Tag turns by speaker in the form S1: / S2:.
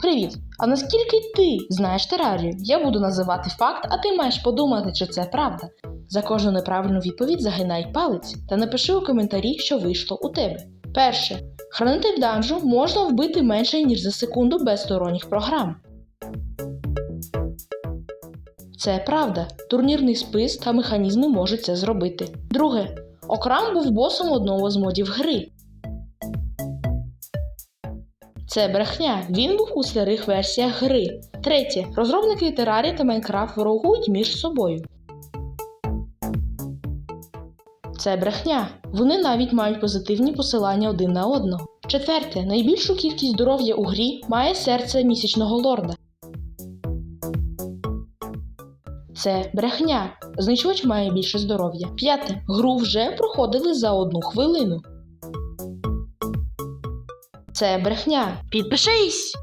S1: Привіт! А наскільки ти знаєш терарію? Я буду називати факт, а ти маєш подумати, чи це правда. За кожну неправильну відповідь загинай палець та напиши у коментарі, що вийшло у тебе. Перше. Хранитель данжу можна вбити менше, ніж за секунду без сторонніх програм. Це правда. Турнірний спис та механізми можуть це зробити. Друге. Окрам був босом одного з модів гри. Це брехня. Він був у старих версіях гри. Третє. Розробники Терарі та Майнкрафт ворогують між собою. Це брехня. Вони навіть мають позитивні посилання один на одного. Четверте. Найбільшу кількість здоров'я у грі має серце місячного лорда. Це брехня. Знищувач має більше здоров'я. П'яте. Гру вже проходили за одну хвилину. Це брехня. Підпишись!